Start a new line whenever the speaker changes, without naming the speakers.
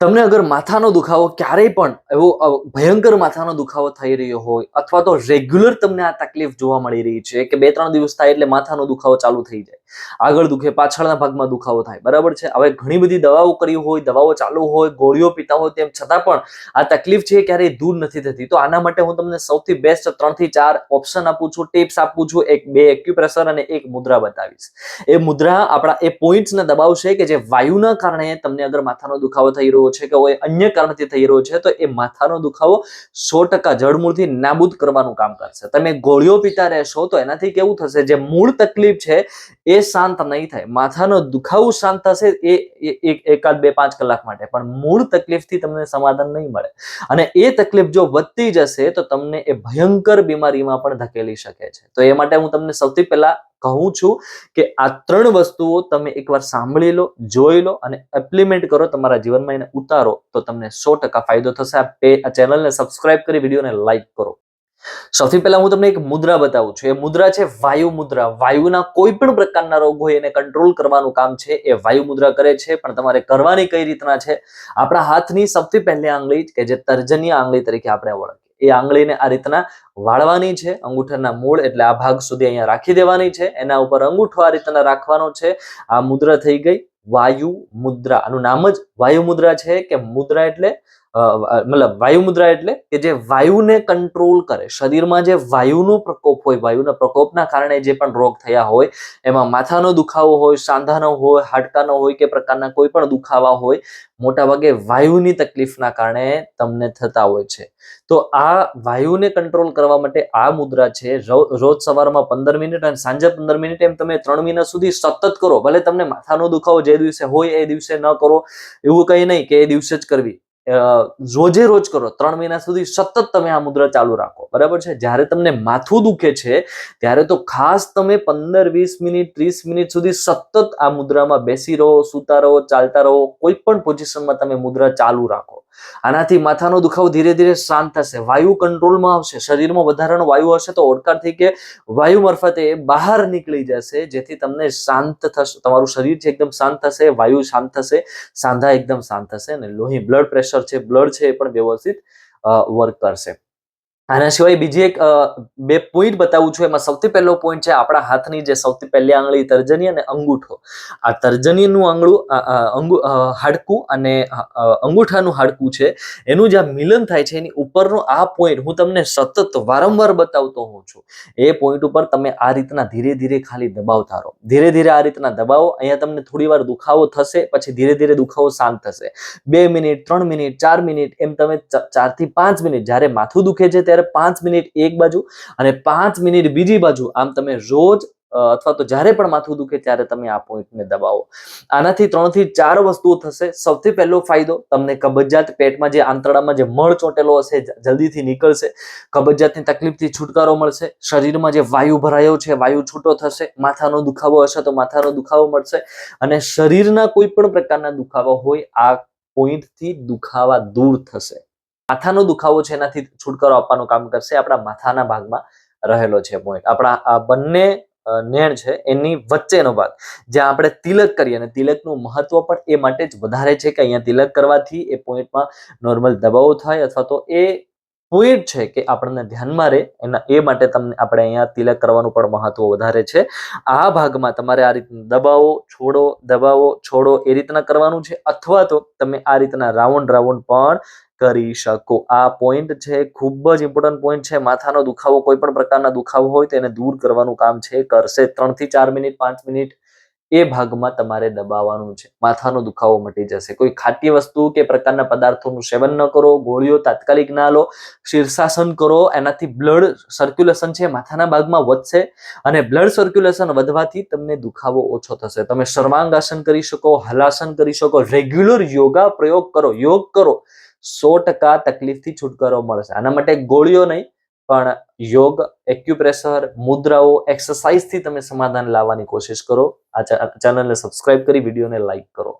તમને અગર માથાનો દુખાવો ક્યારેય પણ એવો ભયંકર માથાનો દુખાવો થઈ રહ્યો હોય અથવા તો રેગ્યુલર તમને આ તકલીફ જોવા મળી રહી છે કે બે ત્રણ દિવસ થાય એટલે માથાનો દુખાવો ચાલુ થઈ જાય. આગળ દુખે, પાછળના ભાગમાં દુખાવો થાય. બરાબર છે? હવે ઘણી બધી દવાઓ કરી હોય, દવાઓ ચાલુ હોય, ગોળીઓ પીતા હોય તેમ છતાં પણ આ તકલીફ છે ક્યારેય દૂર નથી થતી. તો આના માટે હું તમને સૌથી બેસ્ટ ત્રણથી ચાર ઓપ્શન આપું છું ટિપ્સ આપું છું, એક બે એક્યુપ્રેશર અને એક મુદ્રા બતાવીશ. એ મુદ્રા આપણા, એ પોઈન્ટ્સને દબાવશે કે જે વાયુના કારણે તમને અગર માથાનો દુખાવો થઈ રહ્યો છે કે કોઈ અન્ય કારણથી થઈ રહ્યો છે, તો એ માથાનો દુખાવો સો ટકા જડમૂળથી નાબૂદ કરવાનું કામ કરશે. તમે ગોળીઓ પીતા રહેશો તો એનાથી કેવું થશે? જે મૂળ તકલીફ છે એ શાંત નહીં થાય. માથાનો દુખાવો શાંત થશે એ એ- એક એકાદ બે પાંચ કલાક માટે. પણ મૂળ તકલીફથી તમને સમાધાન નહીં મળે. અને એ તકલીફ જો વધતી જશે તો તમને એ ભયંકર બીમારીમાં પણ ધકેલી શકે છે. તો એ માટે હું તમને સૌથી પહેલા કહું છું કે આ ત્રણ વસ્તુઓ તમે એકવાર સાંભળી લો, જોઈ લો અને એપ્લિમેન્ટ કરો તમારા જીવનમાં એને ઉતારો તો તમને સો ટકા ફાયદો થશે. આ ચેનલને સબસ્ક્રાઇબ કરી, વિડીયોને લાઈક કરો. સૌથી પહેલા હું તમને એક મુદ્રા બતાવું છું. એ મુદ્રા છે વાયુ મુદ્રા. વાયુના કોઈ પણ પ્રકારના રોગ હોય એને કંટ્રોલ કરવાનું કામ છે. એ વાયુ મુદ્રા કરે છે, પણ તમારે કરવાની કઈ રીતના છે? આપણા હાથની સૌથી પહેલી આંગળી કે જે તર્જન્ય આંગળી તરીકે આપણે ઓળખીએ. એ આંગળીને આ રીતના વાળવાની છે. અંગૂઠાના મૂળ એટલે આ ભાગ સુધી અહીંયા રાખી દેવાની છે. એના ઉપર અંગૂઠો આ રીતના રાખવાનો છે. આ મુદ્રા થઈ ગઈ વાયુ મુદ્રા. આનું નામ જ વાયુ મુદ્રા છે કે મુદ્રા એટલે મતલબ વાયુ મુદ્રા એટલે કે જે વાયુને કંટ્રોલ કરે. શરીરમાં જે વાયુનો પ્રકોપ હોય, વાયુના પ્રકોપના કારણે જે પણ રોગ થયા હોય, એમાં માથાનો દુખાવો હોય, સાંધાનો હોય, હાડકાનો હોય કે પ્રકારના કોઈ પણ દુખાવા હોય, મોટાભાગે વાયુની તકલીફના કારણે તમને થતા હોય છે. તો આ વાયુને કંટ્રોલ કરવા માટે આ મુદ્રા છે રોજ સવારમાં પંદર મિનિટ અને સાંજે પંદર મિનિટ એમ તમે ત્રણ મહિના સુધી સતત કરો. ભલે તમને માથાનો દુખાવો જે દિવસે હોય એ દિવસે ન કરો. એવું કંઈ નહીં કે એ દિવસે જ કરવી. રોજે રોજ કરો. ત્રણ મહિના સુધી સતત તમે આ મુદ્રા ચાલુ રાખો. બરાબર છે? જ્યારે તમને માથું દુખે છે, ત્યારે તો ખાસ તમે પંદર, વીસ મિનિટ, ત્રીસ મિનિટ સુધી સતત આ મુદ્રામાં બેસી રહો, સૂતા રહો, ચાલતા રહો. કોઈ પણ પોઝિશનમાં તમે મુદ્રા ચાલુ રાખો. આનાથી માથાનો દુખાવો ધીરે ધીરે શાંત થશે. વાયુ કંટ્રોલમાં આવશે. શરીરમાં વધારાનો વાયુ હશે તો ઓડકારથી કે વાયુ મારફતે બહાર નીકળી જશે, જેથી તમને શાંત થશે, તમારું શરીર છે એકદમ શાંત થશે, વાયુ શાંત થશે, સાંધા એકદમ શાંત થશે અને લોહી બ્લડ પ્રેશર છે બ્લડ છે એ પણ વ્યવસ્થિત વર્ક કરશે. આના સિવાય બીજી એક બે પોઈન્ટ બતાવું છું. એમાં સૌથી પહેલો પોઈન્ટ છે આપણા હાથની જે સૌથી પહેલી આંગળી તર્જની અને અંગૂઠો. આ તર્જનીનું આંગળું હાડકું અને અંગૂઠાનું હાડકું છે. એનું જ્યાં મિલન થાય છે, એની ઉપરનો આ પોઈન્ટ હું તમને સતત વારંવાર બતાવતો હોઉં છું. એ પોઈન્ટ ઉપર તમે આ રીતના ધીરે ધીરે ખાલી દબાવતા રહો ધીરે ધીરે આ રીતના દબાવો. અહીંયા તમને થોડી વાર દુખાવો થશે, પછી ધીરે ધીરે દુખાવો શાંત થશે. બે મિનિટ, ત્રણ મિનિટ, ચાર મિનિટ, એમ તમે ચ- ચાર પાંચ મિનિટ જ્યારે માથું દુખે છે, ત્યારે પાંચ મિનિટ એક બાજુ અને પાંચ મિનિટ બીજી બાજુ આમ તમે રોજ અથવા તો જ્યારે પણ માથું દુખે ત્યારે તમે આ પોઈન્ટને દબાવો. આનાથી ત્રણથી ચાર વસ્તુઓ થશે. સૌથી પહેલો ફાયદો, તમને કબજિયાત પેટમાં જે આંતરડામાં જે મળ ચોંટેલો હશે જલ્દીથી નીકળશે. કબજિયાતની તકલીફથી છુટકારો મળશે. શરીરમાં જે વાયુ ભરાયો છે, વાયુ છૂટો થશે, માથાનો દુખાવો હશે તો માથાનો દુખાવો મળશે. અને શરીરના કોઈ પણ પ્રકારના દુખાવા હોય, આ પોઈન્ટથી દુખાવા દૂર થશે. માથાનો દુખાવો છે એનાથી છુટકારો આપવાનું કામ કરશે. આપણા માથાના ભાગમાં રહેલો છે પોઈન્ટ આપણા આ બંને નેણ છે એની વચ્ચેનો ભાગ. જ્યાં આપણે તિલક કરીએ અને તિલકનું મહત્વ પણ એ માટે જ વધારે છે કે અહીંયા તિલક કરવાથી એ પોઈન્ટમાં નોર્મલ દબાવો થાય અથવા તો એ પોઈન્ટ છે કે આપણને ધ્યાનમાં રહે. એના, એ માટે તમને આપણે અહીંયા તિલક કરવાનું પણ મહત્વ વધારે છે. આ ભાગમાં તમારે આ રીતના દબાવો, છોડો દબાવો, છોડો એ રીતના કરવાનું છે. અથવા તો તમે આ રીતના રાઉન્ડ રાઉન્ડ પણ કરી શકો. આ પોઈન્ટ છે, ખૂબ જ ઇમ્પોર્ટન્ટ પોઈન્ટ છે. માથાનો દુખાવો કોઈ પણ પ્રકારના દુખાવો હોય તો એને દૂર કરવાનું કામ છે. કરશે ત્રણથી ચાર મિનિટ, પાંચ મિનિટ એ ભાગમાં તમારે દબાવવાનું છે. માથાનો દુખાવો મટી જશે. કોઈ ખાટી વસ્તુ કે પ્રકારના પદાર્થોનું સેવન ન કરો, ગોળીઓ તાત્કાલિક ના લો, શીર્ષાસન કરો, એનાથી બ્લડ સર્ક્યુલેશન છે, માથાના ભાગમાં વધશે અને બ્લડ સર્ક્યુલેશન વધવાથી તમને દુખાવો ઓછો થશે. તમે સર્વાંગાસન કરી શકો, હલાસન કરી શકો રેગ્યુલર યોગા પ્રયોગ કરો, યોગ કરો. સો ટકા તકલીફથી છુટકારો મળશે. આના માટે ગોળીઓ નહીં પણ યોગ એક્યુપ્રેશર મુદ્રાઓ એક્સરસાઇઝથી તમે સમાધાન લાવવાની કોશિશ કરો. આ ચેનલને સબસ્ક્રાઇબ કરી, વિડીયોને લાઇક કરો.